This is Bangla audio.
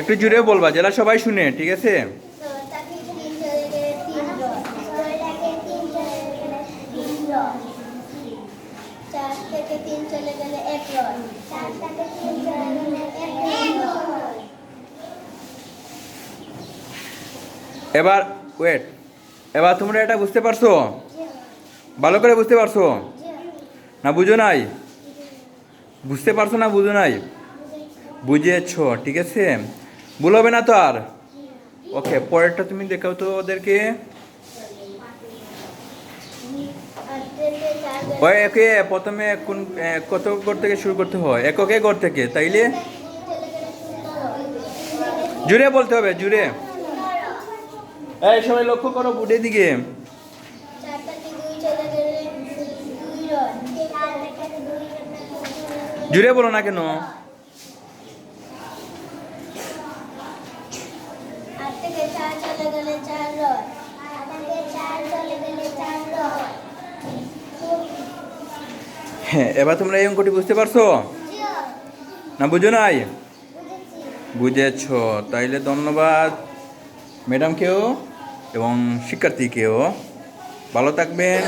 একটু জুড়ে বলবা জেলা সবাই শুনে, ঠিক আছে? এবার ওয়েট এবার তোমরা এটা বুঝতে পারছ? ভালো করে বুঝতে পারছ? না বুঝো নাই? বুঝতে পারছ না, বুঝো নাই? বুঝেছ, ঠিক আছে? ভুল হবে না তো আর? ওকে, পরেরটা তুমি দেখাও তো ওদেরকে। একে, প্রথমে কোন কত ঘর থেকে শুরু করতে হয়? এককে ঘর থেকে, তাইলে? জুড়ে বলতে হবে, জুড়ে। এই সবাই লক্ষ্য করো বুড়ের দিকে জুড়ে বলো না কেন? হ্যাঁ। এবার তোমরা এই অঙ্কটি বুঝতে পারছ? না বুঝো নাই? বুঝেছ। তাইলে ধন্যবাদ। ম্যাডামকেও এবং শিক্ষার্থীকেও ভালো থাকবেন।